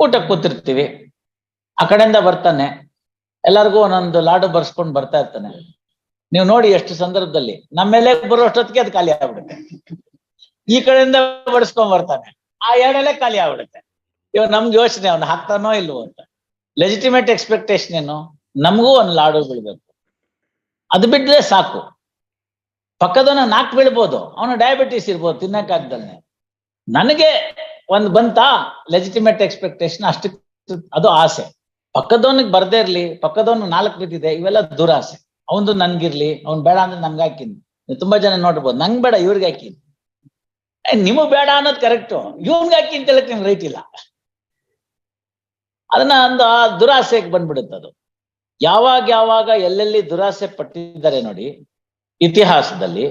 ಊಟಕ್ಕೆ ಕೂತಿರ್ತೀವಿ. ಆ ಕಡೆಯಿಂದ ಬರ್ತಾನೆ. ಎಲ್ಲರಿಗೂ ಒಂದೊಂದು ಲಾಡು ಬರ್ಸ್ಕೊಂಡು ಬರ್ತಾ ಇರ್ತಾನೆ. ನೀವು ನೋಡಿ ಎಷ್ಟು ಸಂದರ್ಭದಲ್ಲಿ ನಮ್ಮ ಮೇಲೆ ಬರೋ ಅಷ್ಟೊತ್ತಿಗೆ ಅದು ಖಾಲಿ ಆಗ್ಬಿಡುತ್ತೆ. ಈ ಕಡೆಯಿಂದ ಬಡಿಸ್ಕೊಂಡ್ ಬರ್ತಾನೆ. ಆ ಎರಡೆಲೆ ಖಾಲಿ ಆಗ್ಬಿಡುತ್ತೆ. ಇವಾಗ ನಮ್ಗೆ ಯೋಚನೆ ಅವ್ನು ಹಾಕ್ತಾನೋ ಇಲ್ವೋ ಅಂತ. ಲೆಜಿಟಿಮೇಟ್ ಎಕ್ಸ್ಪೆಕ್ಟೇಷನ್ ಏನು? ನಮಗೂ ಒಂದು ಲಾಡು ಬೀಳ್ಬೇಕು. ಅದು ಬಿಟ್ಟರೆ ಸಾಕು. ಪಕ್ಕದವನ ನಾಕ್ ಬೀಳ್ಬೋದು. ಅವನು ಡಯಾಬಿಟಿಸ್ ಇರ್ಬೋದು, ತಿನ್ನಕ್ಕಾಗ್ದಲ್ನೆ. ನನಗೆ ಒಂದ್ ಬಂತಾ ಲೆಜಿಟಿಮೇಟ್ ಎಕ್ಸ್ಪೆಕ್ಟೇಷನ್ ಅಷ್ಟು ಅದು ಆಸೆ. ಪಕ್ಕದವನಿಗೆ ಬರ್ದೇ ಇರ್ಲಿ, ಪಕ್ಕದವನು ನಾಲ್ಕು ಬಿದ್ದಿದೆ, ಇವೆಲ್ಲ ದುರಾಸೆ. ಅವನು ನನ್ಗಿರ್ಲಿ, ಅವ್ನ್ ಬೇಡ ಅಂದ್ರೆ ನಂಗೆ ಹಾಕಿನಿ. ತುಂಬಾ ಜನ ನೋಡ್ಬೋದು. ನಂಗ್ ಬೇಡ, ಇವ್ರಿಗೆ ಹಾಕಿನಿ. ನಿಮಗ್ ಬೇಡ ಅನ್ನೋದು ಕರೆಕ್ಟ್ ಇವ್ನ್ಗೆ ಹಾಕಿ ಅಂತ ಹೇಳಕ್ ನಿಮ್ಗೆ ರೈಟ್ ಇಲ್ಲ. ಅದನ್ನ ಒಂದು ಆ ದುರಾಸೆಗೆ ಬಂದ್ಬಿಡುತ್ತೆ ಅದು ಯಾವಾಗ ಯಾವಾಗ ಎಲ್ಲೆಲ್ಲಿ ದುರಾಸೆ ಪಟ್ಟಿದ್ದಾರೆ ನೋಡಿ, ಇತಿಹಾಸದಲ್ಲಿ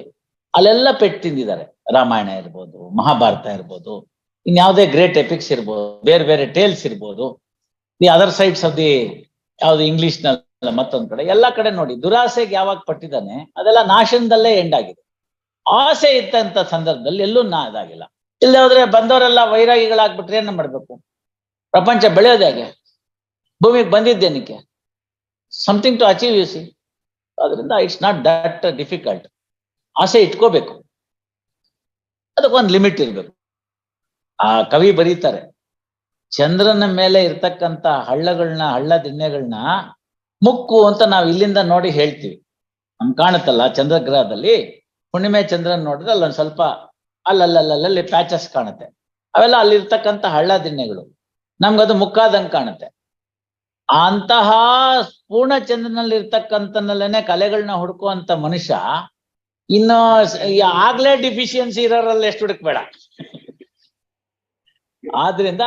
ಅಲ್ಲೆಲ್ಲ ಪೆಟ್ಟು ತಿಂದಿದ್ದಾರೆ ರಾಮಾಯಣ ಇರ್ಬೋದು, ಮಹಾಭಾರತ ಇರ್ಬೋದು ಇನ್ಯಾವುದೇ ಗ್ರೇಟ್ ಎಪಿಕ್ಸ್ ಇರ್ಬೋದು, ಬೇರೆ ಬೇರೆ ಟೇಲ್ಸ್ ಇರ್ಬೋದು the other sides of the ಯಾವ್ದು ಇಂಗ್ಲಿಷ್ನ ಮತ್ತೊಂದ್ ಕಡೆ, ಎಲ್ಲಾ ಕಡೆ ನೋಡಿ, ದುರಾಸೆಗೆ ಯಾವಾಗ ಪಟ್ಟಿದ್ದಾನೆ, ಅದೆಲ್ಲ ನಾಶನದಲ್ಲೇ ಎಂಡ್ ಆಗಿದೆ. ಆಸೆ ಇತ್ತಂತ ಸಂದರ್ಭದಲ್ಲಿ ಎಲ್ಲೂ ನಾ, ಇದಾಗಿಲ್ಲ. ಇಲ್ಲದೆ ಹೋದ್ರೆ ಬಂದವರೆಲ್ಲ ವೈರಾಗಿಗಳಾಗ್ಬಿಟ್ರೆ ಏನ್ ಮಾಡ್ಬೇಕು? ಪ್ರಪಂಚ ಬೆಳೆಯೋದು ಹೇಗೆ? ಭೂಮಿಗೆ ಬಂದಿದ್ದೇನಕ್ಕೆ something to achieve you see ಅದರಿಂದ ಇಟ್ಸ್ ನಾಟ್ ದಟ್ ಡಿಫಿಕಲ್ಟ್ ಆಸೆ ಇಟ್ಕೋಬೇಕು. ಅದಕ್ಕೊಂದು ಲಿಮಿಟ್ ಇರ್ಬೇಕು. ಆ ಕವಿ ಬರೀತಾರೆ, ಚಂದ್ರನ ಮೇಲೆ ಇರ್ತಕ್ಕಂತ ಹಳ್ಳಗಳನ್ನ ಹಳ್ಳ ದಿಣ್ಣೆಗಳನ್ನ ಮುಕ್ಕು ಅಂತ ನಾವು ಇಲ್ಲಿಂದ ನೋಡಿ ಹೇಳ್ತೀವಿ. ನಮ್ ಕಾಣುತ್ತಲ್ಲ ಚಂದ್ರಗ್ರಹದಲ್ಲಿ ಹುಣ್ಣಿಮೆ ಚಂದ್ರನ್ ನೋಡಿದ್ರೆ ಅಲ್ಲೊಂದ್ ಸ್ವಲ್ಪ ಅಲ್ಲಲ್ಲಲ್ಲಲ್ಲಿ ಪ್ಯಾಚಸ್ ಕಾಣುತ್ತೆ. ಅವೆಲ್ಲ ಅಲ್ಲಿರ್ತಕ್ಕಂಥ ಹಳ್ಳ ದಿಣ್ಣೆಗಳು. ನಮ್ಗದು ಮುಕ್ಕಾದಂಗ್ ಕಾಣುತ್ತೆ. ಅಂತಹ ಪೂರ್ಣ ಚಂದ್ರನಲ್ಲಿ ಇರ್ತಕ್ಕಂಥನಲ್ಲೇನೆ ಕಲೆಗಳನ್ನ ಹುಡುಕುವಂತ ಮನುಷ್ಯ ಇನ್ನು ಆಗ್ಲೇ ಡಿಫಿಷಿಯನ್ಸಿ ಇರೋರಲ್ಲಿ ಎಷ್ಟು ಹುಡುಕ್ಬೇಡ. ಆದ್ರಿಂದ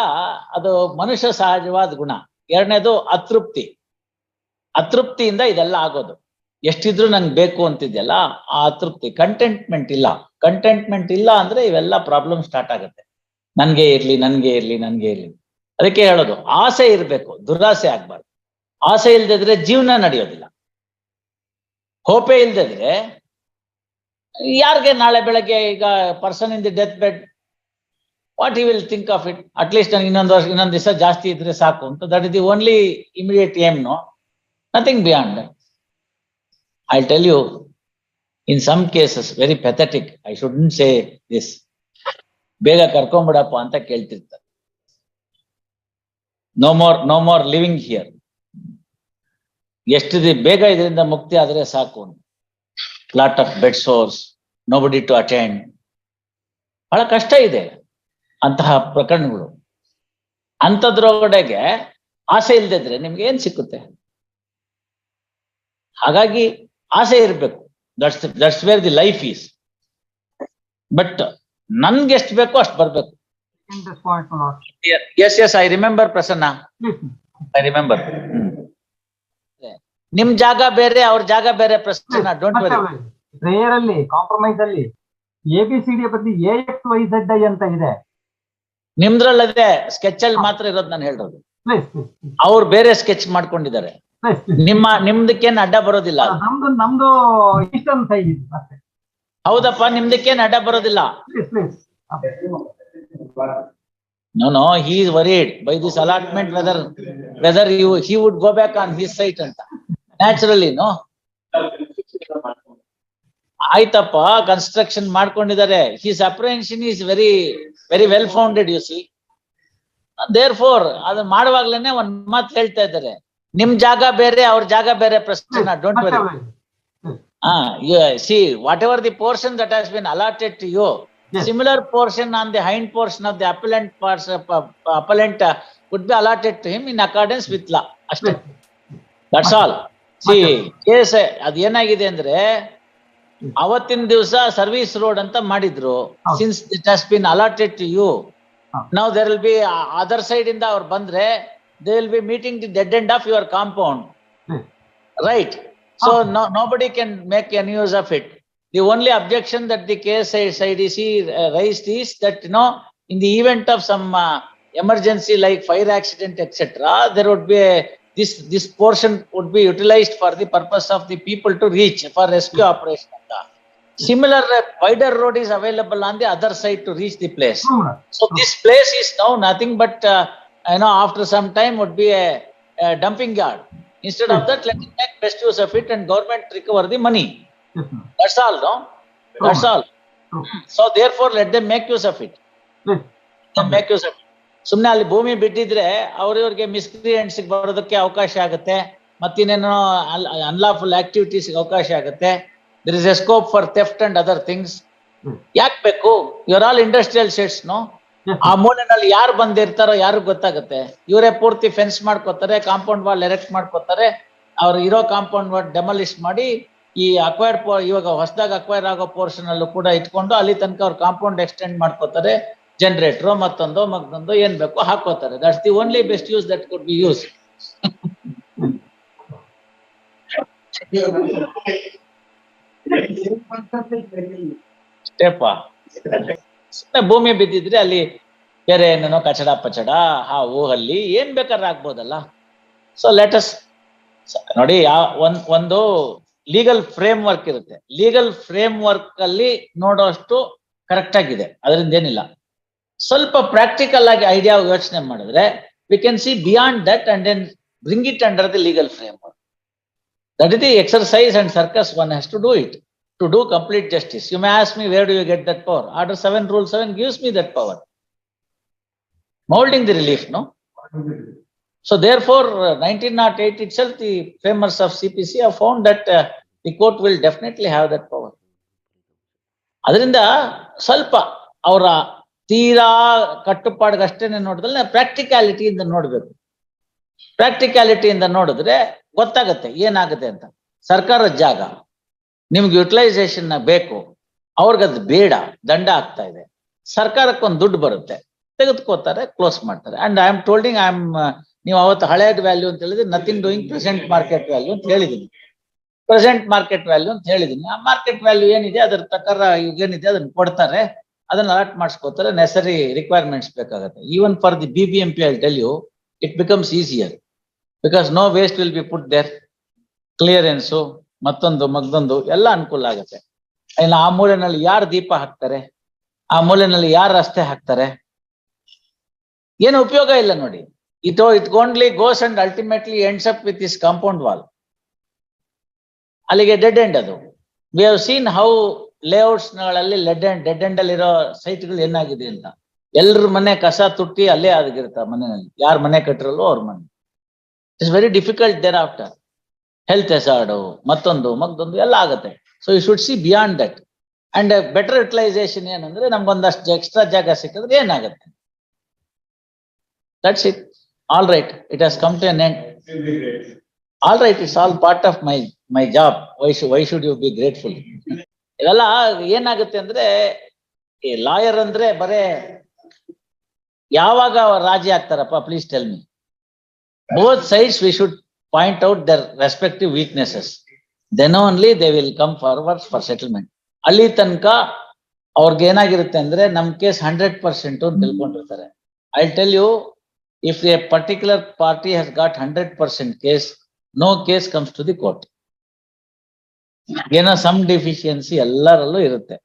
ಅದು ಮನುಷ್ಯ ಸಹಜವಾದ ಗುಣ. ಎರಡನೇದು ಅತೃಪ್ತಿ. ಅತೃಪ್ತಿಯಿಂದ ಇದೆಲ್ಲ ಆಗೋದು. ಎಷ್ಟಿದ್ರು ನಂಗೆ ಬೇಕು ಅಂತಿದ್ಯಲ್ಲ, ಆ ಅತೃಪ್ತಿ. ಕಂಟೆಂಟ್ಮೆಂಟ್ ಇಲ್ಲ. ಕಂಟೆಂಟ್ಮೆಂಟ್ ಇಲ್ಲ ಅಂದ್ರೆ ಇವೆಲ್ಲ ಪ್ರಾಬ್ಲಮ್ ಸ್ಟಾರ್ಟ್ ಆಗುತ್ತೆ. ನನ್ಗೆ ಇರ್ಲಿ ನನ್ಗೆ ಇರ್ಲಿ ನನ್ಗೆ ಇರ್ಲಿ. ಅದಕ್ಕೆ ಹೇಳೋದು, ಆಸೆ ಇರಬೇಕು, ದುರಾಸೆ ಆಗ್ಬಾರ್ದು. ಆಸೆ ಇಲ್ದಿದ್ರೆ ಜೀವನ ನಡೆಯೋದಿಲ್ಲ. ಹೋಪೆ ಇಲ್ದಿದ್ರೆ, ಯಾರಿಗೆ ನಾಳೆ ಬೆಳಗ್ಗೆ ಈಗ person in the death bed what you will think of it at least ನನಗೆ ಇನ್ನೊಂದು ವರ್ಷ, ಇನ್ನೊಂದು ದಿವಸ ಜಾಸ್ತಿ ಇದ್ರೆ ಸಾಕು ಅಂತ. That is the only immediate aim no nothing beyond I tell you in some cases very pathetic I should say this ಬೇಗ ಕರ್ಕೊಂಬಿಡಪ್ಪ ಅಂತ ಕೇಳ್ತಿರ್ತಾರೆ. No more no more living here ಎಷ್ಟು ಬೇಗ ಇದರಿಂದ ಮುಕ್ತಿ ಆದ್ರೆ ಸಾಕು lot of bed sores nobody to attend ಬಹಳ ಕಷ್ಟ ಇದೆ. ಅಂತಹ ಪ್ರಕರಣಗಳು. ಅಂಥದ್ರೊಳಗಡೆಗೆ ಆಸೆ ಇಲ್ದಿದ್ರೆ ನಿಮ್ಗೆ ಏನ್ ಸಿಕ್ಕುತ್ತೆ? ಹಾಗಾಗಿ ಆಸೆ ಇರ್ಬೇಕು. That's that's where the life is but ನನ್ಗೆ ಎಷ್ಟು ಬೇಕೋ ಅಷ್ಟು ಬರ್ಬೇಕು. Yes yes I remember Prasanna. I remember ನಿಮ್ ಜಾಗ ಬೇರೆ ಅವ್ರ ಜಾಗ ಬೇರೆ ಪ್ರಸನ್ನ. ಡೋಂಟ್ ವರಿ ಪ್ರೇಯರ್ ಅಲ್ಲಿ ಕಾಂಪ್ರಮೈಸ್ ಅಲ್ಲಿ ಎ ಬಿ ಸಿ ಡಿ ಬದಲು A X Y Z I ಅಂತ ಇದೆ. ನಿಮ್ದ್ರಲ್ಲದೆ ಸ್ಕೆಚ್ ಅಲ್ಲಿ ಮಾತ್ರ ಇರೋದು ನಾನು ಹೇಳೋದು ಅವ್ರು ಬೇರೆ ಸ್ಕೆಚ್ ಮಾಡ್ಕೊಂಡಿದ್ದಾರೆ. ನಿಮ್ಮ ನಿಮ್ದಕ್ಕೇನ್ ಅಡ್ಡ ಬರೋದಿಲ್ಲ? ನಮ್ದು ನಮ್ದು ಈಸ್ಟರ್ನ್ ಸೈಡ್ ಇದೆ ಹೌದಪ್ಪ ನಿಮ್ದಕ್ಕೇನ್ ಅಡ್ಡ ಬರೋದಿಲ್ಲ? No no he is worried by this allotment whether whether you he would go back on his site ಅಂತ. ನ್ಯಾಚುರಲಿ ನೋ ಆಯ್ತಪ್ಪ ಕನ್ಸ್ಟ್ರಕ್ಷನ್ ಮಾಡ್ಕೊಂಡಿದ್ದಾರೆ. His apprehension is very very well founded you see therefore ಅದನ್ನ ಮಾಡುವಾಗ್ಲೇನೆ ಒಂದ್ ಮಾತು ಹೇಳ್ತಾ ಇದ್ದಾರೆ. ನಿಮ್ ಜಾಗ ಬೇರೆ ಅವ್ರ ಜಾಗ ಬೇರೆ ಪ್ರಶ್ನೆ don't worry see whatever the portion that has been allotted to you similar portion on the hind portion of the appellant pass appellant would be allotted to him in accordance with law ಅಷ್ಟೇ that's all C case ಅದ್ ಏನಾಗಿದೆ ಅಂದ್ರೆ ಅವತ್ತಿನ ದಿವಸ service road ಅಂತ ಮಾಡಿದ್ರು ಹೌದು. Since it has been allotted to you ಹೌದು. ನಾವು there will be other side ಇಂದ ಅವ್ರು ಬಂದ್ರೆ they will be meeting the dead end of your compound right so Okay. no nobody can make any use of it the only objection that the case idc uh, raised is that you know in the event of some uh, emergency like fire accident etc there would be a this this portion would be utilized for the purpose of the people to reach for rescue operation similar uh, wider road is available on the other side to reach the place so this place is now nothing but uh, you know, after some time would be a, a dumping yard. Instead of that, let them make best use of it and government recover the money. That's all, no? That's all. So therefore, let them make use of it. Let them make use of it. ಸುಮ್ನೆ ಅಲ್ಲಿ ಭೂಮಿ ಬಿಟ್ಟಿದ್ರೆ ಅವ್ರಿವ್ರಿಗೆ ಮಿಸ್ಕ್ರಿಯೆಂಟ್ಸ್ ಬರೋದಕ್ಕೆ ಅವಕಾಶ ಆಗುತ್ತೆ ಮತ್ತಿನ್ನೇನೋ unlawful activities ಅವಕಾಶ ಆಗುತ್ತೆ. There is a scope for theft and other things. ಯಾಕೆ ಬೇಕು? Your all industrial sheds no ಆ ಮೂಲೆನಲ್ಲಿ ಯಾರು ಬಂದಿರ್ತಾರೋ ಯಾರು ಗೊತ್ತಾಗುತ್ತೆ. ಇವರೇ ಪೂರ್ತಿ ಫೆನ್ಸ್ ಮಾಡ್ಕೋತಾರೆ ಕಾಂಪೌಂಡ್ ವಾಲ್ ಎರೆಕ್ಟ್ ಮಾಡ್ಕೋತಾರೆ. ಅವ್ರು ಇರೋ ಕಾಂಪೌಂಡ್ ವಾಲ್ ಡೆಮಾಲಿಷ್ ಮಾಡಿ ಈ ಅಕ್ವೈರ್ ಇವಾಗ ಹೊಸದಾಗಿ ಅಕ್ವೈರ್ ಆಗೋ ಪೋರ್ಷನ್ ಅಲ್ಲೂ ಕೂಡ ಇಟ್ಕೊಂಡು ಅಲ್ಲಿ ತನಕ ಅವ್ರು ಕಾಂಪೌಂಡ್ ಎಕ್ಸ್ಟೆಂಡ್ ಮಾಡ್ಕೋತಾರೆ. ಜನರೇಟರ್ ಮತ್ತೊಂದು ಮತ್ತೊಂದು, ಏನ್ ಬೇಕು ಹಾಕೋತಾರೆ. That's the only best use that could be use ಭೂಮಿ ಬಿದ್ದಿದ್ರೆ ಅಲ್ಲಿ ಬೇರೆ ಏನೇನೋ ಕಚಡ ಪಚಡ, ಹಾವು ಅಲ್ಲಿ ಏನ್ ಬೇಕಾದ್ರೆ ಆಗ್ಬೋದಲ್ಲ. ಸೊ ಲೆಟಸ್ ನೋಡಿ ಒಂದು ಲೀಗಲ್ ಫ್ರೇಮ್ ವರ್ಕ್ ಇರುತ್ತೆ. ಲೀಗಲ್ ಫ್ರೇಮ್ ವರ್ಕ್ ಅಲ್ಲಿ ನೋಡೋಷ್ಟು ಕರೆಕ್ಟ್ ಆಗಿದೆ. ಅದರಿಂದ ಏನಿಲ್ಲ. ಸ್ವಲ್ಪ ಪ್ರಾಕ್ಟಿಕಲ್ ಆಗಿ ಐಡಿಯಾ ಯೋಚನೆ ಮಾಡಿದ್ರೆ we can see beyond that and then bring it under the legal frame that is the exercise and circus one has to do it to do complete justice you may ask me where you get that power order seven rule seven gives me that power moulding the relief no so there four nineteen not eight it sell the farmers of C P C a phone that the court will definitely have that power ಅದರಿಂದ ಸ್ವಲ್ಪ ಅವರ ತೀರಾ ಕಟ್ಟುಪಾಡ್ಗಷ್ಟೇನೆ ನೋಡಿದ್ರೆ ಪ್ರಾಕ್ಟಿಕ್ಯಾಲಿಟಿಯಿಂದ ನೋಡ್ಬೇಕು. ಪ್ರಾಕ್ಟಿಕ್ಯಾಲಿಟಿಯಿಂದ ನೋಡಿದ್ರೆ ಗೊತ್ತಾಗತ್ತೆ, ಏನಾಗುತ್ತೆ ಅಂತ. ಸರ್ಕಾರದ ಜಾಗ, ನಿಮ್ಗೆ ಯುಟಿಲೈಸೇಷನ್ ಬೇಕು, ಅವ್ರಿಗದು ಬೇಡ, ದಂಡ ಆಗ್ತಾ ಇದೆ. ಸರ್ಕಾರಕ್ಕೊಂದು ದುಡ್ಡು ಬರುತ್ತೆ, ತೆಗೆದುಕೋತಾರೆ ಕ್ಲೋಸ್ ಮಾಡ್ತಾರೆ. And I am holding I am ನೀವು ಅವತ್ತು ಹಳೆಯದ್ ವ್ಯಾಲ್ಯೂ ಅಂತ ಹೇಳಿದ್ರೆ nothing doing present market value ಅಂತ ಹೇಳಿದೀನಿ ಪ್ರೆಸೆಂಟ್ ಮಾರ್ಕೆಟ್ ವ್ಯಾಲ್ಯೂ ಅಂತ ಹೇಳಿದೀನಿ ಆ ಮಾರ್ಕೆಟ್ ವ್ಯಾಲ್ಯೂ ಏನಿದೆ, ಅದ್ರ ಪ್ರಕಾರ ಏನಿದೆ, ಅದನ್ನ ಕೊಡ್ತಾರೆ. ಅದನ್ನ ಅಲಾಟ್ ಮಾಡಿಸ್ಕೋತಾರೆ ನೆಸರಿ ರಿಕ್ವೈರ್ಮೆಂಟ್ಸ್ ಬೇಕಾಗುತ್ತೆ. Even for the B B M P I tell you it becomes easier because no waste will be put there clearance ಮತ್ತೊಂದು ಮಗ್ದೊಂದು ಎಲ್ಲ ಅನುಕೂಲ ಆಗುತ್ತೆ. ಇನ್ನು ಆ ಮೂಲೆನಲ್ಲಿ ಯಾರು ದೀಪ ಹಾಕ್ತಾರೆ? ಆ ಮೂಲೆನಲ್ಲಿ ಯಾರು ರಸ್ತೆ ಹಾಕ್ತಾರೆ? ಏನು ಉಪಯೋಗ ಇಲ್ಲ ನೋಡಿ. It it only goes and ultimately ends up with is compound wall ಅಲ್ಲಿಗೆ ಡೆಡ್ ಎಂಡ್ ಅದು. ವಿ ಹವ್ ಸೀನ್ ಹೌ ಲೇಔಟ್ಸ್ಗಳಲ್ಲಿ ಲೆಡ್ ಅಂಡ್, ಡೆಡ್ ಎಂಡ್ ಅಲ್ಲಿರೋ ಸೈಟ್ಗಳು ಏನಾಗಿದೆ ಅಂತ. ಎಲ್ರ ಮನೆ ಕಸ ತುಟ್ಟಿ ಅಲ್ಲೇ ಆಗಿರ್ತಾರೆ ಮನೆಯಲ್ಲಿ. ಯಾರ ಮನೆ ಕಟ್ಟಿರಲ್ಲೋ ಅವ್ರ ಮನೆ. It's very difficult there after health hazard ಮತ್ತೊಂದು ಮಗ್ದೊಂದು ಎಲ್ಲ ಆಗುತ್ತೆ. So you should see beyond that and better utilisation ಏನಂದ್ರೆ ನಮ್ಗೊಂದಷ್ಟು ಎಕ್ಸ್ಟ್ರಾ ಜಾಗ ಸಿಕ್ಕಿದ್ರೆ ಏನಾಗುತ್ತೆ? That's it all right it has come to an end all right it's all part of my my job why should why should you be grateful ಇದೆಲ್ಲ ಏನಾಗುತ್ತೆ ಅಂದ್ರೆ ಈ lawyer ಅಂದ್ರೆ ಬರೇ ಯಾವಾಗ ರಾಜಿ ಆಗ್ತಾರಪ್ಪ please tell me both sides we should point out their respective weaknesses then only they will come forward for settlement ಅಲ್ಲಿ ತನಕ ಅವ್ರಿಗೆ ಏನಾಗಿರುತ್ತೆ ಅಂದ್ರೆ ನಮ್ case hundred percent ತಿಳ್ಕೊಂಡಿರ್ತಾರೆ I tell you if a particular party has got hundred percent case no case comes to the court ಏನೋ some deficiency ಎಲ್ಲರಲ್ಲೂ ಇರುತ್ತೆ.